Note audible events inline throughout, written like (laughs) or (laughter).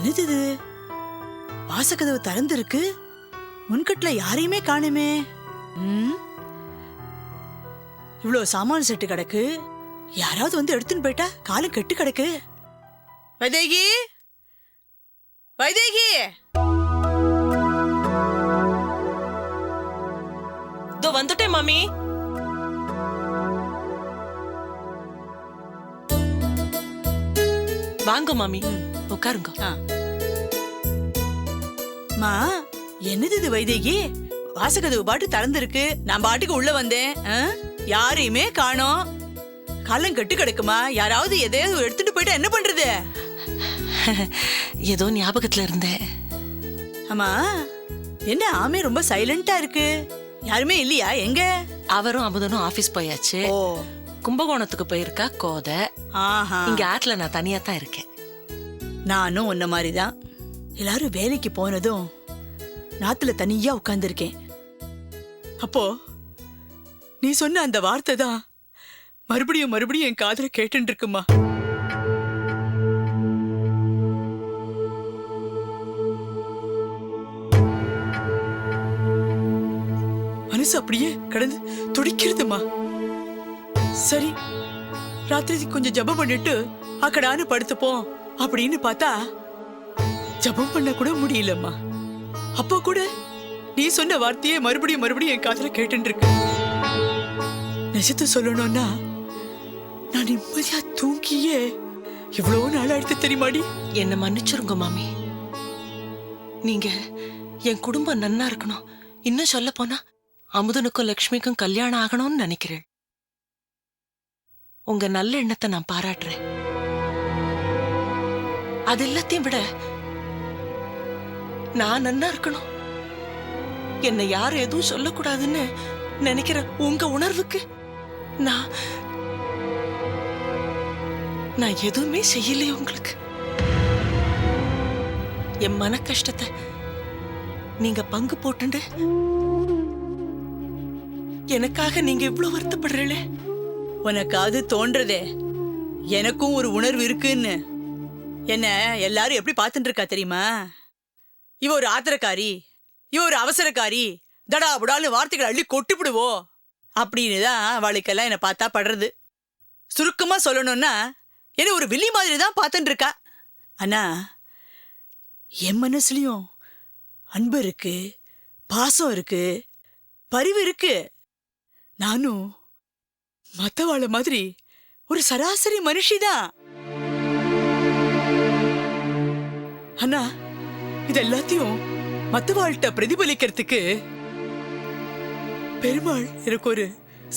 என்னது இது? வாசக்கதவு திறந்திருக்கு. முன்கட்டுல யாரையுமே காணுமே. ம்? இவ்ளோ சாமான செட்டு கிடக்கு. யாராவது வந்து எடுத்துன்னு போயிட்டா காலம் கெட்டு கிடக்கு. வைதேகி? வைதேகி? இதோ வந்துட்டேன் மாமி. வாங்க மாமி. உட்காருங்க. ஆ. மா என்னது இது வைதேகி? வாசகதவு பாட்டு திறந்திருக்கு. நான் பாட்டுக்கு உள்ள வந்தேன்? யாரையுமே காணோம். காலம் கெட்டு கிடக்குமா? யாராவது எதையாவது எடுத்துட்டு போயிட்டா என்ன பண்றது? ஏதோ ஞாபகத்துல இருந்தேன். ஆமா என்ன ஆமே ரொம்ப சைலண்டா இருக்கு? யாருமே இல்லையா? எங்க? அவரும் அமுதனும் ஆபீஸ் போயாச்சு. கும்பகோணத்துக்கு போயிருக்கா கோதை. ஆஹா. இங்க ஆட்ல நான் தனியா தான் இருக்கேன். நானும் உன்ன மாதிரி தான் எல்லாரும் வேலைக்கு போனதும் நாத்துல தனியா உட்கார்ந்துருக்கேன் அப்போ நீ சொன்ன அந்த வார்த்தை தான் மறுபடியும் மறுபடியும் என் காதல கேட்டுட்டு இருக்குமா மனசு அப்படியே கடந்து துடிக்கிறதுமா? சரி ராத்திரி கொஞ்சம் ஜெபம் பண்ணிட்டு அக்கடான்னு படுத்துப்போம் அப்படின்னு பார்த்தா ஜெபம் பண்ண கூட முடியலம்மா. அப்போ கூட நீ சொன்ன வார்த்தையே மறுபடியும் மறுபடியும் என் காதல கேட்டுட்டு இருக்க நிஜத்தை சொல்லணும்னா நான் நிம்மதியா தூங்கியே இவ்வளவு நாள் அடுத்து தெரியுமாடி? என்ன மன்னிச்சிருங்க மாமி. நீங்க என் குடும்பம் நன்னா இருக்கணும். இன்னும் சொல்ல போனா அமுதனுக்கும் லக்ஷ்மிக்கும் கல்யாணம் ஆகணும்னு நினைக்கிறேன். உங்க நல்ல எண்ணத்தை நான் பாராட்டுறேன். அது எல்லாத்தையும் விட நான் நன்னா இருக்கணும். என்னை யார் எதுவும் சொல்லக்கூடாதுன்னு நினைக்கிற உங்க உணர்வுக்கு நான் நான் எதுவுமே செய்யலையே உங்களுக்கு. என் மன கஷ்டத்தை நீங்க பங்கு போட்டுண்டு எனக்காக நீங்க இவ்வளவு வருத்தப்படுறீங்களே? உனக்காவது தோன்றதே. எனக்கும் ஒரு உணர்வு இருக்குன்னு. என்ன எல்லாரும் எப்படி பார்த்துட்டு இருக்கா தெரியுமா? இவ ஒரு ஆத்திரக்காரி இவ ஒரு அவசரக்காரி. தடா புடால்னு வார்த்தைகள் அள்ளி கொட்டுப்பிடுவோ. அப்படின்னு தான் அவளுக்கெல்லாம் என்னை பார்த்தா படுறது. சுருக்கமா சொல்லணும்னா என்ன ஒரு வில்லி மாதிரி தான் பார்த்துட்டு இருக்கா ஆனா என் மனசுலையும் அன்பு இருக்கு பாசம் இருக்கு பரிவு இருக்கு. நானும் மத்தவாள மாதிரி ஒரு சராசரி மனுஷிதான் அண்ணா இது எல்லாத்தையும் மத்தவாள்கிட்ட பிரதிபலிக்கிறதுக்கு பெருமாள் எனக்கு ஒரு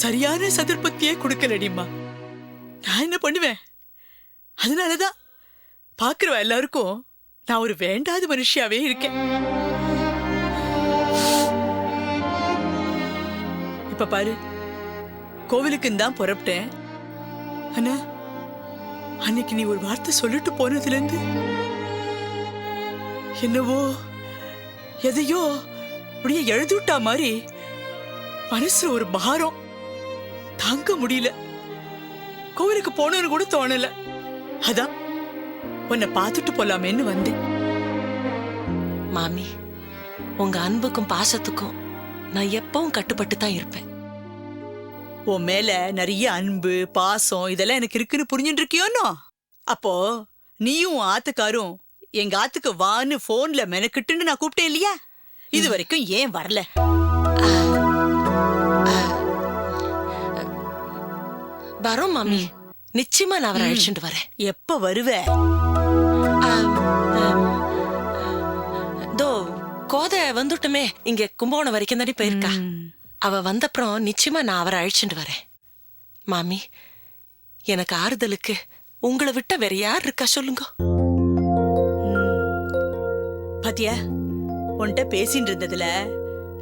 சரியான சதுர்பத்தியே கொடுக்கலடிம்மா. நான் என்ன பண்ணுவேன்? அதனாலதான் பாக்குறவ எல்லாருக்கும் நான் ஒரு வேண்டாத மனுஷியாவே இருக்கேன். இப்ப பாரு கோவிலுக்குன்னு தான் புறப்பட்டேன். ஆனா அன்னைக்கு நீ ஒரு வார்த்தை சொல்லிட்டு போனதுல இருந்து என்னவோ எதையோ அப்படியே எழுதிவிட்டா மாதிரி மனசு ஒரு பாரம். தாங்க முடியல. கோவிலுக்கு போகணும்னு கூட தோணல. அதான் உன்னை பார்த்துட்டு போலாமேன்னு வந்தேன். மாமி உங்க அன்புக்கும் பாசத்துக்கும் நான் எப்பவும் கட்டுப்பட்டு தான் இருப்பேன். உன் மேல நிறைய அன்பு பாசம் இதெல்லாம் எனக்கு இருக்குன்னு புரிஞ்சுட்டு இருக்கியோன்னோ? அப்போ நீயும் ஆத்துக்காரும் எங்க ஆத்துக்கு வான்னு போன்ல மெனக்கிட்டுன்னு நான் கூப்பிட்டேன் இல்லையா? இது வரைக்கும் ஏன் வரல? வரோம் மாமி. நிச்சயமா நான் அவரை அழைச்சிட்டு வரேன். எப்ப வருவ? தோ கோதை வந்துட்டுமே. இங்க கும்பகோணம் வரைக்கும் தானே போயிருக்கா. அவ வந்தப்புறம் நிச்சயமா நான் அவரை அழைச்சிட்டு வரேன். மாமி எனக்கு ஆறுதலுக்கு உங்களை விட்ட வேற யார் இருக்கா சொல்லுங்க. பாத்தியா? உன்கிட்ட பேசிட்டு இருந்ததுல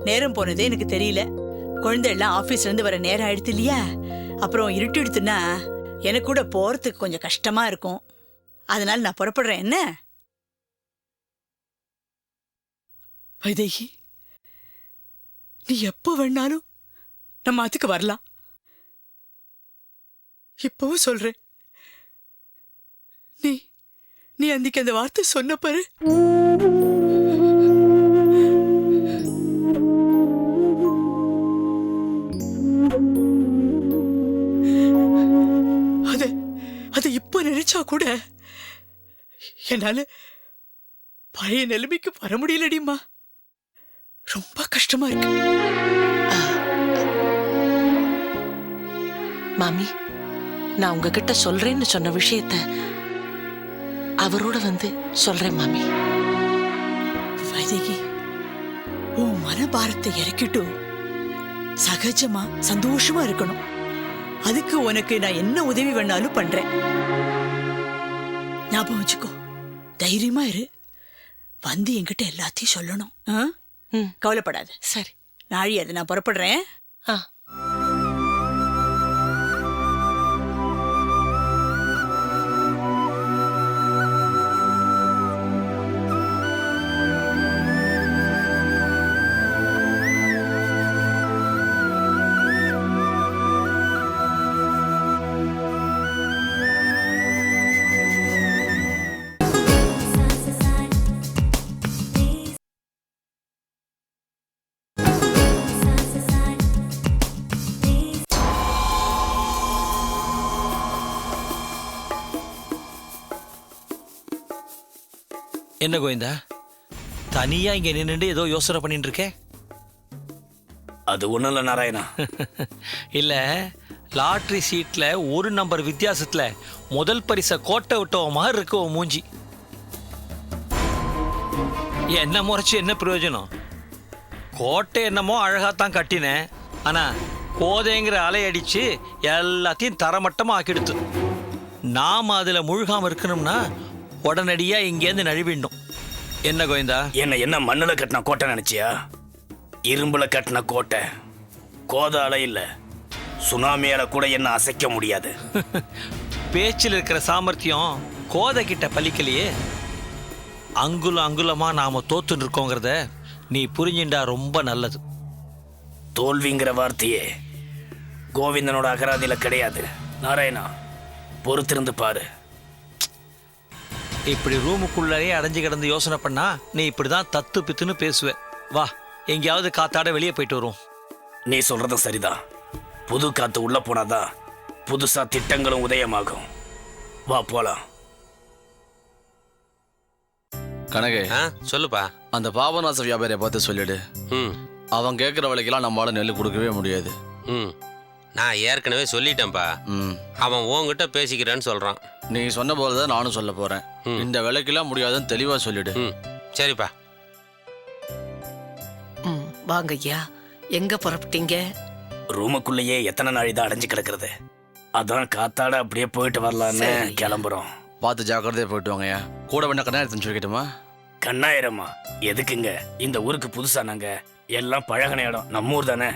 நேரம் போனதே எனக்கு தெரியல. குழந்தை எல்லாம் ஆபீஸ்ல இருந்து வர நேரம் ஆயிடுத்து இல்லையா? அப்புறம் இருட்டிடுத்துன்னா எனக்கு கூட போறதுக்கு கொஞ்சம் கஷ்டமா இருக்கும். அதனால நான் புறப்படுறேன். என்ன? வைதேகி நீ எப்போ வேணாலும் நம்ம அதுக்கு வரலாம். இப்பவும் சொல்றேன். நீ நீ அன்னைக்கு அந்த வார்த்தை சொன்ன பாரு பழைய நிலைமைக்கு வர முடியலடிம்மா. ரொம்ப கஷ்டமா இருக்கு. மாமி நான் உங்ககிட்ட சொல்றேன்னு சொன்ன விஷயத்த அவரோட வந்து சொல்றேன் மாமி. வைதேகி உன் மனபாரத்தை இறக்கிட்டு சகஜமா சந்தோஷமா இருக்கணும். அதுக்கு உனக்கு நான் என்ன உதவி வேணாலும் பண்றேன். ஞாபகம் வச்சுக்கோ. தைரியமா இரு. வந்து என்கிட்ட எல்லாத்தையும் சொல்லணும். கவலைப்படாத. சரி. நாழி அதை நான் புறப்படுறேன். ஆ. என்ன கோவிந்தா? தனியா இங்க நின்னுட்டு ஏதோ யோசனை பண்ணிட்டு இருக்கே? அது ஒண்ணும் இல்ல நாராயணா. (laughs) இல்ல லாட்ரி சீட்ல ஒரு நம்பர் வித்தியாசத்துல முதல் பரிசை கோட்டை விட்டவ மாதிரி இருக்கு உன் மூஞ்சி. என்ன முறைச்சு என்ன பிரயோஜனம்? கோட்டை என்னமோ அழகாத்தான் கட்டினேன். ஆனா கோதைங்கிற அலை அடிச்சு எல்லாத்தையும் தரமட்டமா ஆக்கிடுத்து. நாம அதுல முழுகாம இருக்கணும்னா உடனடியா இங்கேருந்து நழுவிடணும். என்ன கோவிந்தா? என்ன என்ன மண்ணுல கட்டின கோட்டை நினைச்சியா? இரும்புல கட்டின கோட்டை. கோதால இல்ல. சுனாமியால கூட என்ன அசைக்க முடியாது. (laughs) பேச்சில் இருக்கிற சாமர்த்தியம் கோதை கிட்ட பலிக்கலையே. அங்குலம் அங்குலமா நாம தோத்துன்னு இருக்கோங்கிறத நீ புரிஞ்சுண்டா ரொம்ப நல்லது. தோல்விங்கிற வார்த்தையே கோவிந்தனோட அகராதியில கிடையாது. நாராயணா பொறுத்திருந்து பாரு. இப்படி ரூமுக்குள்ளேயே அடைஞ்சு கிடந்து யோசனை பண்ணா நீ இப்படிதான் தத்து பித்துன்னு பேசுவ. வா எங்கேயாவது காத்தாட வெளியே போயிட்டு வருவோம். நீ சொல்றதும் சரிதான். புது காத்து உள்ள போனாதான் புதுசா திட்டங்களும் உதயமாகும். வா போலாம். கனகே ஆ சொல்லுப்பா. அந்த பாபநாச வியாபாரியை பார்த்து சொல்லிடு. ம். அவன் கேட்குற விலைக்கெல்லாம் நம்மளால நெல் கொடுக்கவே முடியாது. ம். நான் ஏற்கனவே சொல்லிட்டேன்ப்பா. ம். அவன் உன்கிட்ட பேசிக்கிறேன்னு சொல்கிறான் நீ சொன்ன போல தான் நானும் சொல்ல போறேன். இந்த விலைக்கெல்லாம் முடியாதுன்னு தெளிவா சொல்லிடு. ம். சரிப்பா. ம் வாங்க ஐயா. எங்க புறப்பட்டீங்க? ரூமுக்குள்ளேயே எத்தனை நாள் தான் அடைஞ்சு கிடக்கிறது? அதான் காத்தாட அப்படியே போயிட்டு வரலான்னு சரி. கிளம்புறோம். பார்த்து ஜாக்கிரதையா போயிட்டு வாங்கய்யா கூட வேணா கண்ணா சொல்லிக்கிட்டுமா? கண்ணாயிரமா எதுக்குங்க? இந்த ஊருக்கு புதுசா நாங்க. எல்லாம் பழகின இடம். நம்ம ஊர் தானே.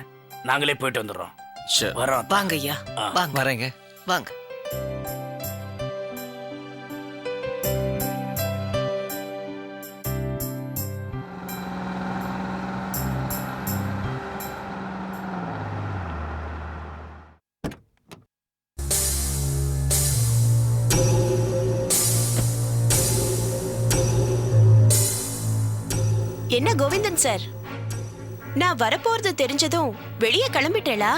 நாங்களே போயிட்டு வந்துடுறோம். சரி. வரோம். வாங்க ஐயா. ஆ. வாங்க. வரேங்க. வாங்க. என்ன கோவிந்தன் சார்? நான் வரப்போறது தெரிஞ்சதும் வெளியே கிளம்பிட்டேளா?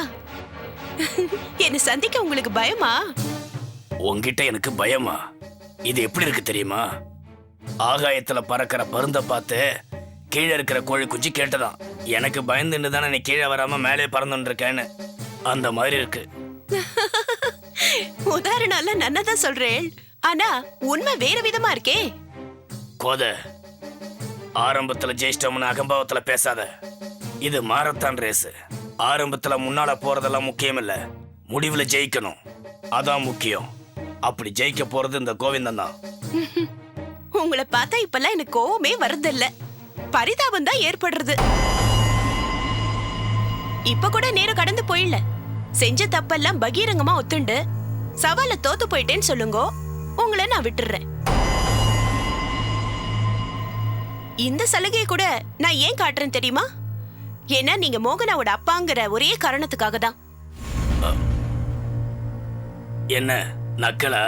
என்ன சந்திக்க உங்களுக்கு பயமா? உன்கிட்ட எனக்கு பயமா? இது எப்படி இருக்கு தெரியுமா? ஆகாயத்துல பறக்கிற பருந்த பார்த்து கீழே இருக்கிற கோழி குஞ்சு கேட்டதாம் எனக்கு பயந்துன்னு தானே நீ கீழே வராம மேலே பறந்துட்டு இருக்கேன்னு. அந்த மாதிரி இருக்கு. (laughs) உதாரணம் எல்லாம் நன்னதான் சொல்றேன் ஆனா உண்மை வேற விதமா இருக்கே. கோத ஆரம்பத்துல ஜெயிச்சிட்டோம்னு அகம்பாவத்துல பேசாத. இது மாரத்தான் ரேஸ் ஆரம்பத்துல முன்னால போறதெல்லாம் முக்கியம் இல்ல முடிவுல ஜெயிக்கணும். அதான் முக்கியம். அப்படி ஜெயிக்க போறது இந்த கோவிந்தன் தான். (laughs) உங்களை பார்த்தா இப்பெல்லாம் எனக்கு கோவமே வரதில்ல பரிதாபம் தான் ஏற்படுறது. இப்ப கூட நேரம் கடந்து போயிடல செஞ்ச தப்பெல்லாம் பகீரங்கமா ஒத்துண்டு சவால தோத்து போயிட்டேன்னு சொல்லுங்க. உங்களை நான் விட்டுறேன். இந்த சலுகையை கூட நான் ஏன் காட்டுறேன் தெரியுமா? ஏன்னா நீங்க மோகனாவோட அப்பாங்கிற ஒரே காரணத்துக்காக தான். என்ன நக்கலா?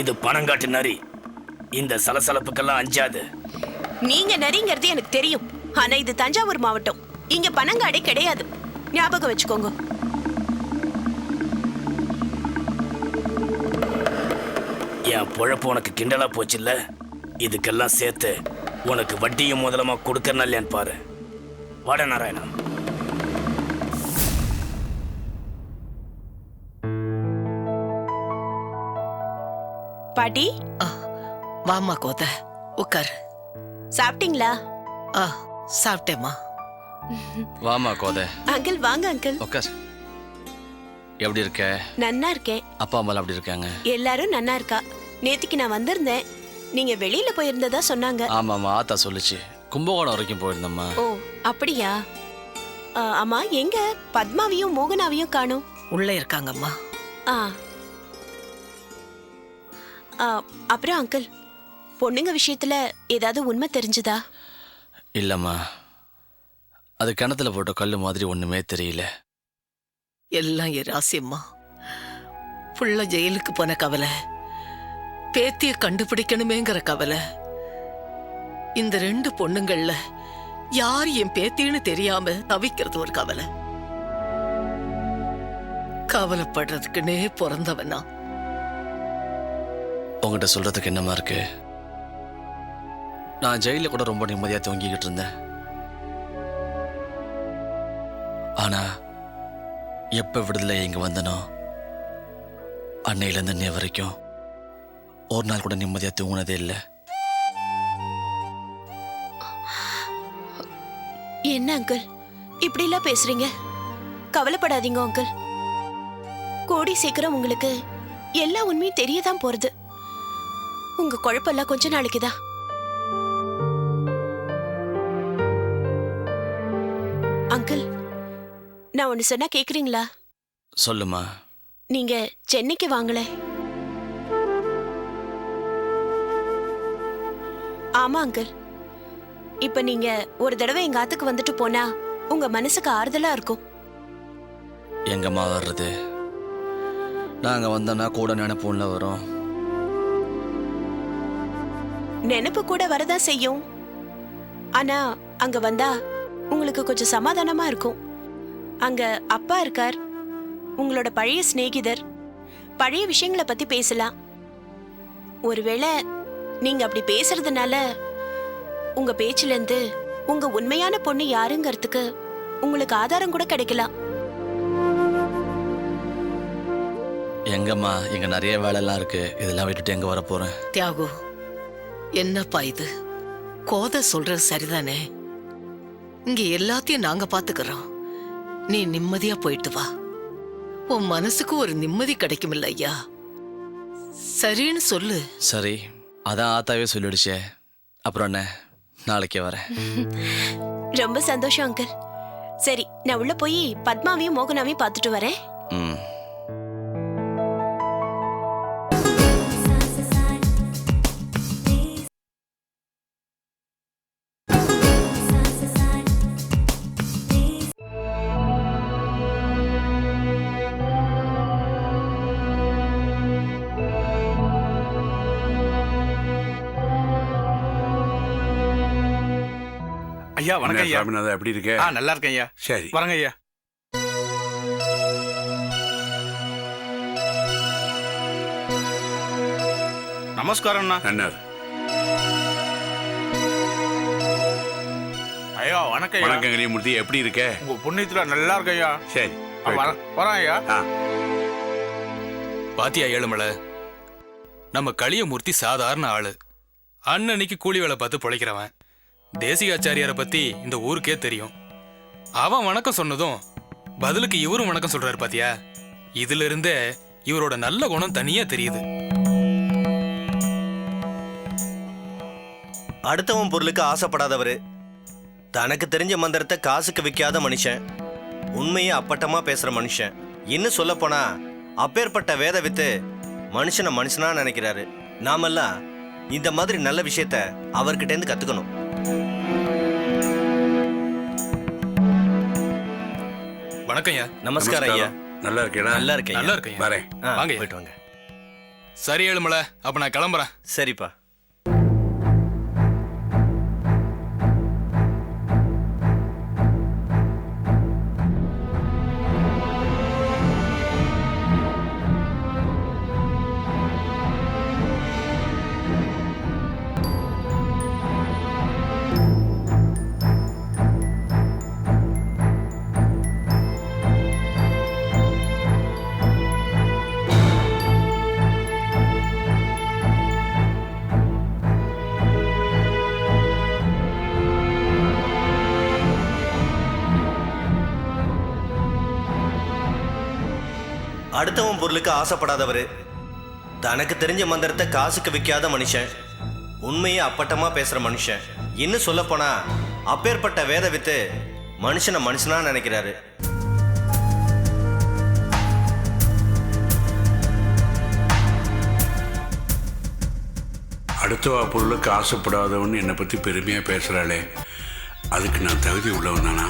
இது பணங்காட்டு நரி. இந்த சலசலப்புக்கெல்லாம் அஞ்சாது. நீங்க நரிங்கிறது எனக்கு தெரியும். ஆனா இது தஞ்சாவூர் மாவட்டம். இங்க பனங்காடே கிடையாது. ஞாபகம் வச்சுக்கோங்க. என் பொழப்பு உனக்கு கிண்டலா போச்சுல்ல? இதுக்கெல்லாம் சேர்த்து உனக்கு வட்டியும் முதலமா கொடுக்கறனா இல்லையான்னு பாரு. வாட நாராயணா. பாட்டி? ஆ, வாம்மா கோத. உட்காரு சாப்பிட்டீங்களா? ஆ சாப்பிட்டேம்மா. வாமா கோதை. அங்கிள் வாங்க அங்கிள். உட்கார் எப்படி இருக்க? நன்னா இருக்கேன். அப்பா அம்மாலாம் எப்படி இருக்காங்க? எல்லாரும் நன்னா இருக்கா? நேத்திக்கு நான் வந்திருந்தேன். நீங்க வெளியில போயிருந்ததா சொன்னாங்க. ஆமாம்மா ஆத்தா சொல்லுச்சு. கும்பகோணம் வரைக்கும் போயிருந்தம்மா. ஓ அப்படியா? ஆ, அம்மா எங்க? பத்மாவையும் மோகனாவையும் காணோம். உள்ள இருக்காங்கம்மா. ஆ. ஆ, அப்புறம் அங்கிள் பொண்ணுங்க விஷயத்துல ஏதாவது உண்மை தெரிஞ்சுதா? இல்லைம்மா. அது கிணத்துல போட்ட கல் மாதிரி ஒன்றுமே தெரியல. எல்லாம் என் ராசியம்மா. புள்ள ஜெயிலுக்கு போன கவலை. பேத்திய கண்டுபிடிக்கணுமேங்கிற கவலை. இந்த ரெண்டு பொண்ணுங்கள்ல யார் என் பேத்தின்னு தெரியாம தவிக்கிறது ஒரு கவலை. கவலைப்படுறதுக்குன்னே பிறந்தவனா. உங்ககிட்ட சொல்றதுக்கு என்னமா இருக்கு? நான் ஜெயில கூட ரொம்ப நிம்மதியா தூங்கிக்கிட்டு இருந்தேன். ஆனா எப்ப விடுதலை இங்க வந்தனோ அன்னையிலிருந்து இன்னைய வரைக்கும் ஒரு நாள் கூட நிம்மதியா தூங்குனதே இல்லை. என்ன அங்கிள் இப்படி எல்லாம் பேசுறீங்க? கவலைப்படாதீங்க அங்கிள் கோடி சீக்கிரம் உங்களுக்கு எல்லா உண்மையும் தெரியதான் போறது. உங்க குழப்பெல்லாம் கொஞ்ச நாளைக்கு தான். அங்கிள் நான் ஒன்னு சொன்னா கேக்குறீங்களா? சொல்லுமா நீங்க சென்னைக்கு வாங்கல ஆமா அங்கிள் இப்ப நீங்க ஒரு தடவை எங்க ஆத்துக்கு வந்துட்டு போனா உங்க மனசுக்கு ஆறுதலா இருக்கும். எங்கம்மா வர்றது? நாங்க வந்தோன்னா கூட நினைப்போம்ல வரும். நினைப்பு கூட வரதா செய்யும். ஆனா அங்க வந்தா உங்களுக்கு கொஞ்சம் சமாதானமா இருக்கும். அங்க அப்பா இருக்கார். உங்களோட பழைய சிநேகிதர். பழைய விஷயங்களை பத்தி பேசலாம். ஒருவேளை நீங்க அப்படி பேசுறதுனால உங்க பேச்சுல இருந்து உங்க உண்மையான பொண்ணு யாருங்கிறதுக்கு உங்களுக்கு ஆதாரம் கூட கிடைக்கலாம். எங்கம்மா இங்க நிறைய வேலைலாம் இருக்கு. இதெல்லாம் விட்டுட்டு எங்க வர போறேன்? தியாகு என்னப்பா இது? கோத சொல்றது சரிதானே? இங்க எல்லாத்தையும் நாங்க பாத்துக்கிறோம். நீ நிம்மதியா போயிட்டு வா. உன் மனசுக்கு ஒரு நிம்மதி கிடைக்குமில்ல ஐயா. சரின்னு சொல்லு. சரி. அதான் ஆத்தாவே சொல்லிடுச்சே. அப்புறம் என்ன? நாளைக்கே வரேன். (laughs) ரொம்ப சந்தோஷம் அங்கிள். சரி நான் உள்ள போய் பத்மாவையும் மோகனாவையும் பார்த்துட்டு வரேன். ம். ஐயா வணக்கம் ஐயா. சாமிநாதா எப்படி இருக்க? ஆ நல்லா இருக்கேன் ஐயா. சரி. வரங்க ஐயா. நமஸ்காரம்ண்ணா நன்னர் ஐயா வணக்கம் ஐயா. வணக்கம் கரியமூர்த்தி எப்படி இருக்க? உங்க புண்ணியத்துல நல்லா இருக்கேன் ஐயா. சரி போயிட்டு வரேன் ஐயா. ஆ. பாத்தியா ஏழுமலை? நம்ம களியமூர்த்தி சாதாரண ஆளு. அன்னன்னைக்கு கூலி வேலை பார்த்து பிழைக்கிறவன். தேசிகாச்சாரியாரை பத்தி இந்த ஊருக்கே தெரியும். அவன் வணக்கம் சொன்னதும் பதிலுக்கு இவரும் வணக்கம் சொல்றாரு பாத்தியா? இதுல இருந்தே இவரோட நல்ல குணம் தனியா தெரியுது. அடுத்தவன் பொருளுக்கு ஆசைப்படாதவர். தனக்கு தெரிஞ்ச மந்திரத்தை காசுக்கு விற்காத மனுஷன். உண்மையை அப்பட்டமா பேசுற மனுஷன். இன்னும் சொல்ல போனா அப்பேற்பட்ட வேத வித்து மனுஷனை மனுஷனா நினைக்கிறாரு. நாமெல்லாம் இந்த மாதிரி நல்ல விஷயத்த அவர்கிட்ட இருந்து கத்துக்கணும். வணக்கம் ஐயா. நமஸ்காரம். ஐயா நல்லா இருக்கேடா நல்லா இருக்கேன் நல்லா. இருக்கேன் வரேன். வாங்க. போயிட்டு வாங்க. சரி ஏழுமலை அப்ப நான் கிளம்புறேன். சரிப்பா. அடுத்தவன் பொருளுக்கு ஆசைப்படாதவர். தனக்கு தெரிஞ்ச மந்திரத்தை காசுக்கு விற்காத மனுஷன். உண்மையை அப்பட்டமா பேசுற மனுஷன். இன்னும் சொல்லப்போனா அப்பேற்பட்ட வேத வித்து மனுஷனை மனுஷனா நினைக்கிறாரு. அடுத்தவா பொருளுக்கு ஆசைப்படாதவன் என்னை பற்றி பெருமையாக பேசுகிறாளே அதுக்கு நான் தகுதி உள்ளவன் தானா?